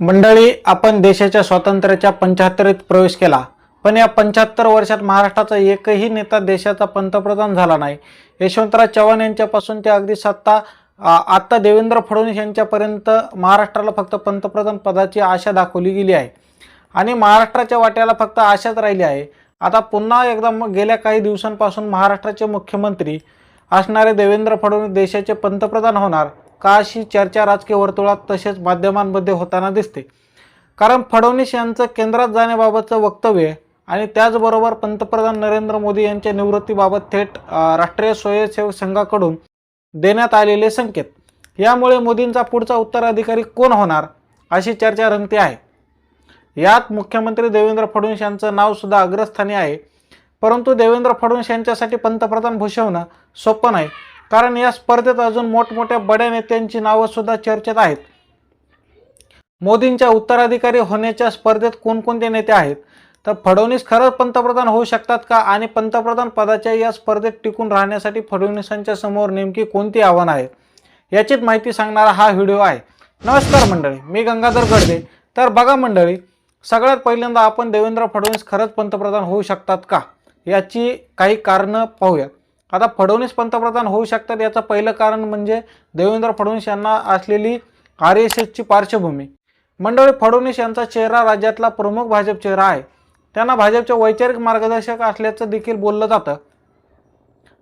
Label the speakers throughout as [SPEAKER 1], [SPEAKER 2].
[SPEAKER 1] मंडळी आपण देशाच्या स्वातंत्र्याच्या पंच्याहत्तरीत प्रवेश केला. पण या पंच्याहत्तर वर्षात महाराष्ट्राचा एकही नेता देशाचा पंतप्रधान झाला नाही. यशवंतराव चव्हाण यांच्यापासून ते अगदी सत्ता आत्ता देवेंद्र फडणवीस यांच्यापर्यंत महाराष्ट्राला फक्त पंतप्रधान पदाची आशा दाखवली गेली आहे. आणि महाराष्ट्राच्या वाट्याला फक्त आशाच राहिली आहे. आता पुन्हा एकदा मग गेल्या काही दिवसांपासून महाराष्ट्राचे मुख्यमंत्री असणारे देवेंद्र फडणवीस देशाचे पंतप्रधान होणार. का अशी चर्चा राजकीय वर्तुळात तसेच माध्यमांमध्ये होताना दिसते. कारण फडणवीस यांचं केंद्रात जाण्याबाबतचं वक्तव्य आणि त्याचबरोबर पंतप्रधान नरेंद्र मोदी यांच्या निवृत्तीबाबत थेट राष्ट्रीय स्वयंसेवक संघाकडून देण्यात आलेले संकेत. यामुळे मोदींचा पुढचा उत्तराधिकारी कोण होणार अशी चर्चा रंगते आहे. यात मुख्यमंत्री देवेंद्र फडणवीस यांचं नावसुद्धा अग्रस्थानी आहे. परंतु देवेंद्र फडणवीस यांच्यासाठी पंतप्रधान भूषवणं सोपं नाही. कारण या स्पर्धेत अजून मोठमोठ्या बड्या नेत्यांची नावंसुद्धा चर्चेत आहेत. मोदींच्या उत्तराधिकारी होण्याच्या स्पर्धेत कोणकोणते नेते आहेत? तर फडणवीस खरंच पंतप्रधान होऊ शकतात का? आणि पंतप्रधान पदाच्या या स्पर्धेत टिकून राहण्यासाठी फडणवीसांच्या समोर नेमकी कोणती आव्हानं आहेत याचीच माहिती सांगणारा हा व्हिडिओ आहे. नमस्कार मंडळी मी गंगाधर गडदे. तर बघा मंडळी सगळ्यात पहिल्यांदा आपण देवेंद्र फडणवीस खरंच पंतप्रधान होऊ शकतात का? याची काही कारणं पाहूयात. आता फडणवीस पंतप्रधान होऊ शकतात याचं पहिलं कारण म्हणजे देवेंद्र फडणवीस यांना असलेली आर एस एसची पार्श्वभूमी. मंडळी फडणवीस यांचा चेहरा राज्यातला प्रमुख भाजप चेहरा आहे. त्यांना भाजपचे वैचारिक मार्गदर्शक असल्याचं देखील बोललं जातं.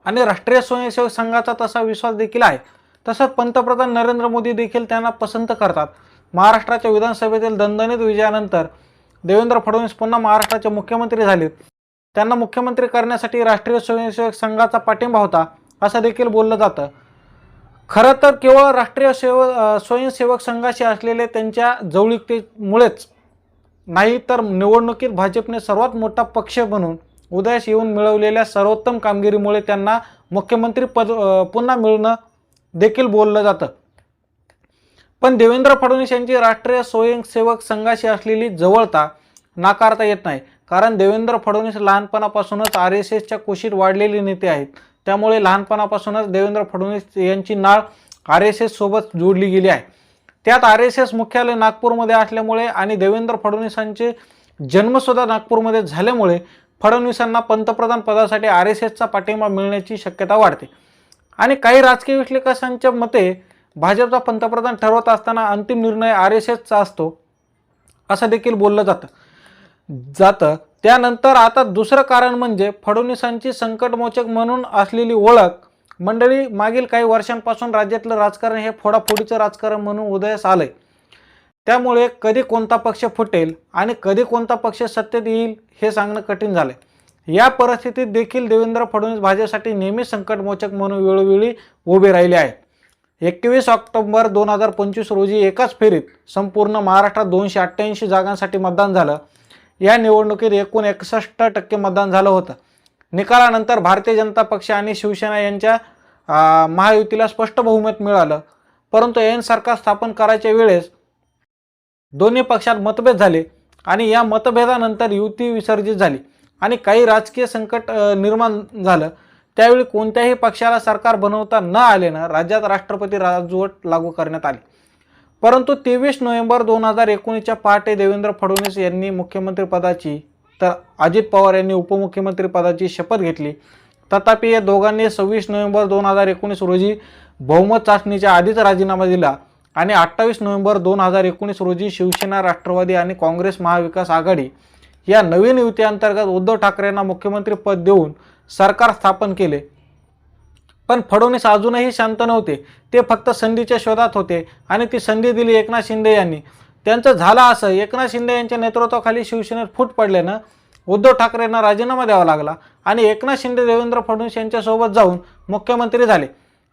[SPEAKER 1] आणि राष्ट्रीय स्वयंसेवक संघाचा तसा विश्वास देखील आहे. तसंच पंतप्रधान नरेंद्र मोदी देखील त्यांना पसंत करतात. महाराष्ट्राच्या विधानसभेतील दणदणीत विजयानंतर देवेंद्र फडणवीस पुन्हा महाराष्ट्राचे मुख्यमंत्री झालेत. त्यांना मुख्यमंत्री करण्यासाठी राष्ट्रीय स्वयंसेवक संघाचा पाठिंबा होता असं देखील बोललं जातं. खरं तर केवळ राष्ट्रीय सेव स्वयंसेवक संघाशी असलेले त्यांच्या जवळीकतेमुळेच नाही तर निवडणुकीत भाजपने सर्वात मोठा पक्ष बनून उदयास येऊन मिळवलेल्या सर्वोत्तम कामगिरीमुळे त्यांना मुख्यमंत्री पद पुन्हा मिळणं देखील बोललं जातं. पण देवेंद्र फडणवीस यांची राष्ट्रीय स्वयंसेवक संघाशी असलेली जवळता नाकारता येत नाही. कारण देवेंद्र फडणवीस लहानपणापासूनच आर एस एसच्या कुशीत वाढलेले नेते आहेत. त्यामुळे लहानपणापासूनच देवेंद्र फडणवीस यांची नाळ आर एस एससोबत जोडली गेली आहे. त्यात आर एस एस मुख्यालय नागपूरमध्ये असल्यामुळे आणि देवेंद्र फडणवीसांचे जन्मसुद्धा नागपूरमध्ये झाल्यामुळे फडणवीसांना पंतप्रधान पदासाठी आर एस एसचा पाठिंबा मिळण्याची शक्यता वाढते. आणि काही राजकीय विश्लेषकांच्या मते भाजपचा पंतप्रधान ठरवत असताना अंतिम निर्णय आर एस एसचा असतो असं देखील बोललं जातं. जातं. त्यानंतर आता दुसरं कारण म्हणजे फडणवीसांची संकटमोचक म्हणून असलेली ओळख. मंडळी मागील काही वर्षांपासून राज्यातलं राजकारण हे फोडाफोडीचं राजकारण म्हणून उदयास आलंय. त्यामुळे कधी कोणता पक्ष फुटेल आणि कधी कोणता पक्ष सत्तेत येईल हे सांगणं कठीण झालंय. या परिस्थितीत देखील देवेंद्र फडणवीस भाजपसाठी नेहमी संकटमोचक म्हणून वेळोवेळी उभे राहिले आहेत. एकवीस ऑक्टोबर दोन हजार पंचवीस रोजी एकाच फेरीत संपूर्ण महाराष्ट्रात दोनशे अठ्ठ्याऐंशी जागांसाठी मतदान झालं. या निवडणुकीत एकूण एकसष्ट टक्के मतदान झालं होतं. निकालानंतर भारतीय जनता पक्ष आणि शिवसेना यांच्या महायुतीला स्पष्ट बहुमत मिळालं. परंतु एन सरकार स्थापन करायच्या वेळेस दोन्ही पक्षात मतभेद झाले आणि या मतभेदानंतर युती विसर्जित झाली आणि काही राजकीय संकट निर्माण झालं. त्यावेळी कोणत्याही पक्षाला सरकार बनवता न आल्यानं राज्यात राष्ट्रपती राजवट लागू करण्यात आली. परंतु तेवीस नोव्हेंबर दोन हजार एकोणीसच्या पहाटे देवेंद्र फडणवीस यांनी मुख्यमंत्रीपदाची तर अजित पवार यांनी उपमुख्यमंत्रीपदाची शपथ घेतली. तथापि या दोघांनी सव्वीस नोव्हेंबर दोन हजार एकोणीस रोजी बहुमत चाचणीच्या आधीच राजीनामा दिला आणि अठ्ठावीस नोव्हेंबर दोन हजार एकोणीस रोजी शिवसेना राष्ट्रवादी आणि काँग्रेस महाविकास आघाडी या नवीन युतीअंतर्गत उद्धव ठाकरेंना मुख्यमंत्रीपद देऊन सरकार स्थापन केले. पण फडणवीस अजूनही शांत नव्हते. ते फक्त संधीच्या शोधात होते आणि ती संधी दिली एकनाथ शिंदे यांनी. त्यांचं झालं असं एकनाथ शिंदे यांच्या नेतृत्वाखाली शिवसेनेत फूट पडल्यानं उद्धव ठाकरेंना राजीनामा द्यावा लागला आणि एकनाथ शिंदे देवेंद्र फडणवीस यांच्यासोबत जाऊन मुख्यमंत्री झाले.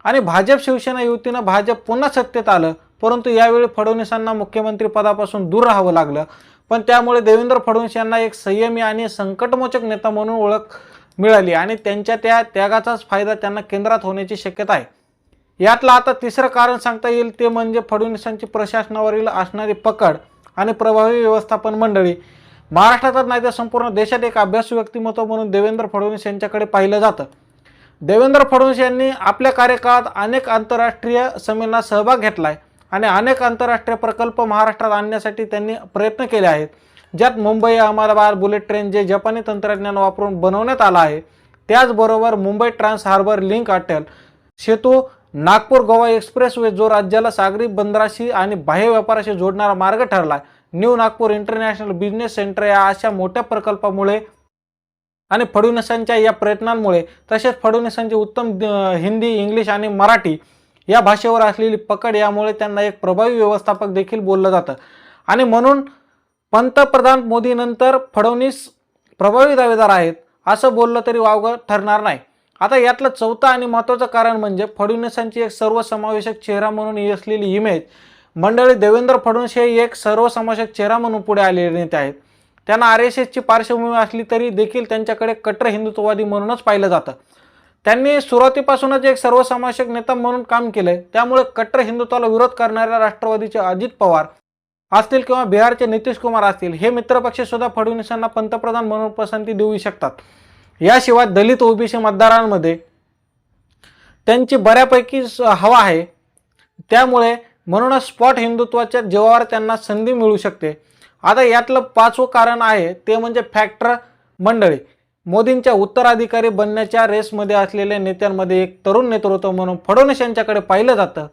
[SPEAKER 1] आणि भाजप शिवसेना युतीनं भाजप पुन्हा सत्तेत आलं परंतु यावेळी फडणवीसांना मुख्यमंत्री पदापासून दूर राहावं लागलं. पण त्यामुळे देवेंद्र फडणवीस यांना एक संयमी आणि संकटमोचक नेता म्हणून ओळख मिळाली आणि त्यांच्या त्या त्यागाचाच फायदा त्यांना केंद्रात होण्याची शक्यता आहे. यातलं आता तिसरं कारण सांगता येईल ते म्हणजे फडणवीसांची प्रशासनावरील असणारी पकड आणि प्रभावी व्यवस्थापन मंडळी. महाराष्ट्रातच नाही तर संपूर्ण देशात एक अभ्यास व्यक्तिमत्व म्हणून देवेंद्र फडणवीस यांच्याकडे पाहिलं जातं. देवेंद्र फडणवीस यांनी आपल्या कार्यकाळात अनेक आंतरराष्ट्रीय संमेलनात सहभाग घेतला आहे आणि अनेक आंतरराष्ट्रीय प्रकल्प महाराष्ट्रात आणण्यासाठी त्यांनी प्रयत्न केले आहेत. ज्यात मुंबई अहमदाबाद बुलेट ट्रेन जे जपानी तंत्रज्ञान वापरून बनवण्यात आलं आहे त्याचबरोबर Mumbai trans harbour link Atal Setu Nagpur Goa expressway जो राज्याला सागरी बंदराशी आणि बाह्य व्यापाराशी जोडणारा मार्ग ठरला new Nagpur international business centre या अशा मोठ्या प्रकल्पामुळे आणि फडणवीसांच्या या प्रयत्नांमुळे तसेच फडणवीसांची उत्तम हिंदी इंग्लिश आणि मराठी या भाषेवर असलेली पकड यामुळे त्यांना एक प्रभावी व्यवस्थापक देखील बोललं जातं. आणि म्हणून पंतप्रधान मोदीनंतर फडणवीस प्रभावी दावेदार आहेत असं बोललं तरी वावगं ठरणार नाही. आता यातलं चौथं आणि महत्त्वाचं कारण म्हणजे फडणवीसांची एक सर्वसमावेशक चेहरा म्हणून असलेली इमेज मंडळी देवेंद्र फडणवीस हे एक सर्वसमावेशक चेहरा म्हणून पुढे आलेले नेते आहेत. त्यांना आर एस एसची पार्श्वभूमी असली तरी देखील त्यांच्याकडे कट्टर हिंदुत्ववादी म्हणूनच पाहिलं जातं. त्यांनी सुरुवातीपासूनच एक सर्वसमावेशक नेता म्हणून काम केलंय. त्यामुळे कट्टर हिंदुत्वाला विरोध करणाऱ्या राष्ट्रवादीचे अजित पवार असतील किंवा बिहारचे नितीश कुमार असतील हे मित्रपक्ष सुद्धा फडणवीसांना पंतप्रधान म्हणून पसंती देऊ शकतात. याशिवाय दलित ओबीसी मतदारांमध्ये त्यांची बऱ्यापैकी स- हवा आहे. त्यामुळे म्हणूनच स्पॉट हिंदुत्वाच्या जीवावर त्यांना संधी मिळू शकते. आता यातलं पाचवं कारण आहे ते म्हणजे फॅक्टर मंडळी. मोदींच्या उत्तराधिकारी बनण्याच्या रेसमध्ये असलेल्या नेत्यांमध्ये एक तरुण नेतृत्व म्हणून फडणवीस यांच्याकडे पाहिलं जातं.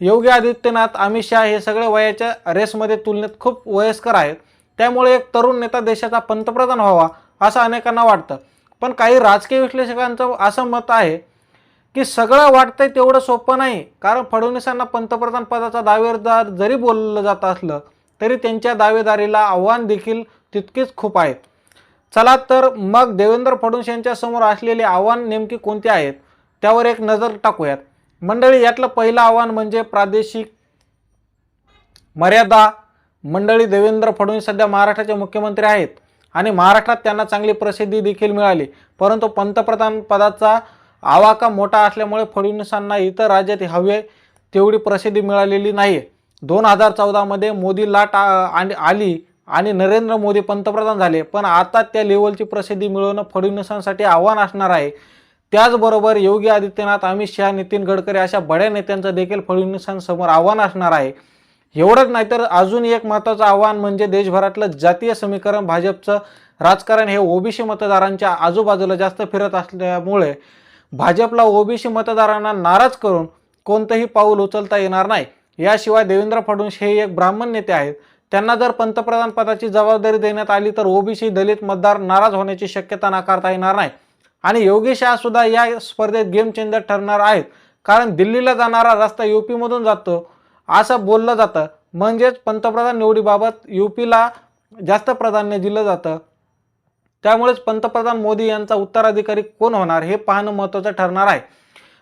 [SPEAKER 1] योगी आदित्यनाथ अमित शहा हे सगळे वयाच्या रेसमध्ये तुलनेत खूप वयस्कर आहेत. त्यामुळे एक तरुण नेता देशाचा पंतप्रधान व्हावा असं अनेकांना वाटतं. पण काही राजकीय विश्लेषकांचं असं मत आहे की सगळं वाटतंय तेवढं सोपं नाही. कारण फडणवीसांना पंतप्रधान पदाचा दावेदार जरी बोललं जात असलं तरी त्यांच्या दावेदारीला आव्हान देखील तितकीच खूप आहेत. चला तर मग देवेंद्र फडणवीस यांच्यासमोर असलेले आव्हान नेमकी कोणती आहेत? त्यावर एक नजर टाकूयात. मंडळी यातलं पहिलं आव्हान म्हणजे प्रादेशिक मर्यादा. मंडळी देवेंद्र फडणवीस सध्या महाराष्ट्राचे मुख्यमंत्री आहेत आणि महाराष्ट्रात त्यांना चांगली प्रसिद्धी देखील मिळाली. परंतु पंतप्रधान पदाचा आवाका मोठा असल्यामुळे फडणवीसांना इतर राज्यात हवे तेवढी प्रसिद्धी मिळालेली नाही दोन हजार चौदामध्ये मोदी लाट आ- आणि- आली आणि नरेंद्र मोदी पंतप्रधान झाले. पण आता त्या लेवलची प्रसिद्धी मिळवणं फडणवीसांसाठी आव्हान असणार आहे. त्याचबरोबर योगी आदित्यनाथ अमित शहा नितीन गडकरी अशा बड्या नेत्यांचं देखील फडणवीसांसमोर आव्हान असणार आहे. एवढंच नाही तर अजून एक महत्त्वाचं आव्हान म्हणजे देशभरातलं जातीय समीकरण भाजपचं राजकारण हे ओबीसी मतदारांच्या आजूबाजूला जास्त फिरत असल्यामुळे भाजपला ओबीसी मतदारांना नाराज करून कोणतंही पाऊल उचलता येणार नाही. याशिवाय देवेंद्र फडणवीस हे एक ब्राह्मण नेते आहेत. त्यांना जर पंतप्रधान पदाची जबाबदारी देण्यात आली तर ओबीसी दलित मतदार नाराज होण्याची शक्यता नाकारता येणार नाही. आणि योगेश शहा सुद्धा या स्पर्धेत गेम चेंजर ठरणार आहेत. कारण दिल्लीला जाणारा रस्ता युपीमधून जातो. असं बोललं जातं. म्हणजेच पंतप्रधान निवडीबाबत युपीला जास्त प्राधान्य दिलं जातं. त्यामुळेच पंतप्रधान मोदी यांचा उत्तराधिकारी कोण होणार हे पाहणं महत्त्वाचं ठरणार आहे.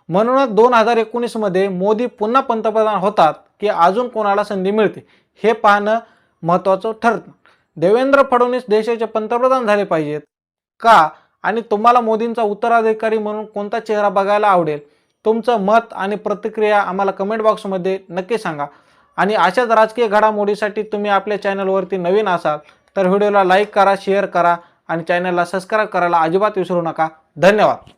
[SPEAKER 1] म्हणूनच दोन हजार एकोणीसमध्ये मोदी पुन्हा पंतप्रधान होतात की अजून कोणाला संधी मिळते हे पाहणं महत्त्वाचं ठरतं. देवेंद्र फडणवीस देशाचे पंतप्रधान झाले पाहिजेत का? आणि तुम्हाला मोदींचा उत्तराधिकारी म्हणून कोणता चेहरा बघायला आवडेल तुमचं मत आणि प्रतिक्रिया आम्हाला कमेंट बॉक्समध्ये नक्की सांगा. आणि अशाच राजकीय घडामोडीसाठी तुम्ही आपल्या चॅनलवरती नवीन असाल तर व्हिडिओला लाईक करा शेअर करा आणि चॅनलला सबस्क्राईब करायला अजिबात विसरू नका. धन्यवाद.